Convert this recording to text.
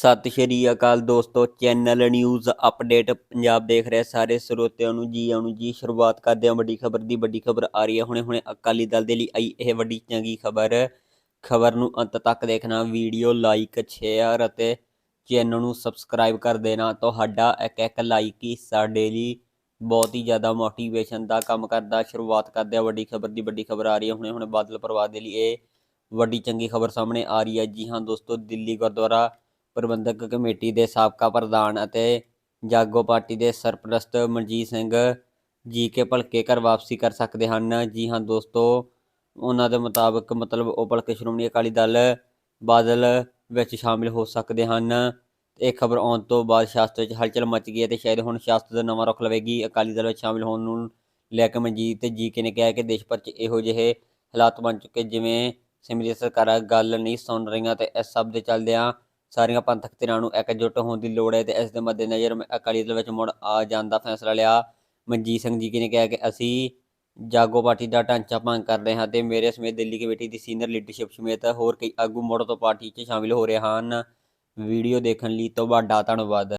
ਸਤਿ ਸ਼੍ਰੀ ਅਕਾਲ ਦੋਸਤੋ, channel news update Punjab ਦੇਖ ਰਹੇ ਸਾਰੇ ਸਰੋਤਿਆਂ ਨੂੰ ਜੀ, ਆਉਣ ਜੀ, ਸ਼ੁਰੂਆਤ ਕਰਦੇ ਹਾਂ ਵੱਡੀ ਖਬਰ ਦੀ, ਵੱਡੀ ਖਬਰ ਆ ਰਹੀ ਹੈ। ਹੁਣੇ ਹੁਣੇ ਅਕਾਲੀ ਦਲ ਦੇ ਲਈ ਆਈ ਇਹ ਵੱਡੀ ਚੰਗੀ ਖਬਰ ਖਬਰ ਨੂੰ ਅੰਤ ਤੱਕ ਦੇਖਣਾ, ਵੀਡੀਓ ਲਾਈਕ, ਸ਼ੇਅਰ ਅਤੇ ਚੈਨਲ ਨੂੰ ਸਬਸਕ੍ਰਾਈਬ ਕਰ ਦੇਣਾ। ਤੁਹਾਡਾ ਇੱਕ ਇੱਕ ਲਾਈਕ ਹੀ ਸਾਡੇ ਲਈ ਬਹੁਤ ਹੀ ਜ਼ਿਆਦਾ ਮੋਟੀਵੇਸ਼ਨ ਦਾ ਕੰਮ ਕਰਦਾ। ਸ਼ੁਰੂਆਤ ਕਰਦੇ ਹਾਂ ਵੱਡੀ ਖਬਰ ਦੀ, ਵੱਡੀ ਖਬਰ ਆ ਰਹੀ ਹੈ। ਹੁਣੇ ਹੁਣੇ ਬਾਦਲ ਪਰਿਵਾਰ ਦੇ ਲਈ ਇਹ ਵੱਡੀ ਚੰਗੀ ਖਬਰ ਸਾਹਮਣੇ ਆ ਰਹੀ ਹੈ। ਜੀ ਹਾਂ ਦੋਸਤੋ, ਦਿੱਲੀ ਗੁਰਦੁਆਰਾ ਪ੍ਰਬੰਧਕ ਕਮੇਟੀ ਦੇ ਸਾਬਕਾ ਪ੍ਰਧਾਨ ਅਤੇ ਜਾਗੋ ਪਾਰਟੀ ਦੇ ਸਰਪ੍ਰਸਤ ਮਨਜੀਤ ਸਿੰਘ ਜੀ ਕੇ ਭਲਕੇ ਘਰ ਵਾਪਸੀ ਕਰ ਸਕਦੇ ਹਨ। ਜੀ ਹਾਂ ਦੋਸਤੋ, ਉਹਨਾਂ ਦੇ ਮੁਤਾਬਕ ਮਤਲਬ ਉਹ ਭਲਕੇ ਸ਼੍ਰੋਮਣੀ ਅਕਾਲੀ ਦਲ ਬਾਦਲ ਵਿੱਚ ਸ਼ਾਮਿਲ ਹੋ ਸਕਦੇ ਹਨ। ਇਹ ਖਬਰ ਆਉਣ ਤੋਂ ਬਾਅਦ ਸ਼ਾਸਤਰ ਵਿੱਚ ਹਲਚਲ ਮਚ ਗਈ ਹੈ ਤੇ ਸ਼ਾਇਦ ਹੁਣ ਸ਼ਾਸਤਰ ਦਾ ਨਵਾਂ ਰੁਖ ਲਵੇਗੀ। ਅਕਾਲੀ ਦਲ ਵਿੱਚ ਸ਼ਾਮਿਲ ਹੋਣ ਨੂੰ ਲੈ ਕੇ ਮਨਜੀਤ ਜੀ ਕੇ ਨੇ ਕਿਹਾ ਕਿ ਦੇਸ਼ ਭਰ 'ਚ ਇਹੋ ਜਿਹੇ ਹਾਲਾਤ ਬਣ ਚੁੱਕੇ ਜਿਵੇਂ ਸਿਮਰੀ ਸਰਕਾਰਾਂ ਗੱਲ ਨਹੀਂ ਸੁਣ ਰਹੀਆਂ ਤੇ ਇਸ ਸਭ ਦੇ ਚੱਲਦਿਆਂ ਸਾਰੀਆਂ ਪੰਥਕ ਧਿਰਾਂ ਨੂੰ ਇਕਜੁੱਟ ਹੋਣ ਦੀ ਲੋੜ ਹੈ ਤੇ ਇਸ ਦੇ ਮੱਦੇਨਜ਼ਰ ਮੈਂ ਅਕਾਲੀ ਦਲ ਵਿੱਚ ਮੁੜ ਆ ਜਾਣ ਦਾ ਫੈਸਲਾ ਲਿਆ। ਮਨਜੀਤ ਸਿੰਘ ਜੀ ਨੇ ਕਿਹਾ ਕਿ ਅਸੀਂ ਜਾਗੋ ਪਾਰਟੀ ਦਾ ਢਾਂਚਾ ਭੰਗ ਕਰ ਰਹੇ ਹਾਂ ਤੇ ਮੇਰੇ ਸਮੇਤ ਦਿੱਲੀ ਕਮੇਟੀ ਦੀ ਸੀਨੀਅਰ ਲੀਡਰਸ਼ਿਪ ਸਮੇਤ ਹੋਰ ਕਈ ਆਗੂ ਮੁੜ ਤੋਂ ਪਾਰਟੀ 'ਚ ਸ਼ਾਮਿਲ ਹੋ ਰਹੇ ਹਨ। ਵੀਡੀਓ ਦੇਖਣ ਲਈ ਤੁਹਾਡਾ ਧੰਨਵਾਦ।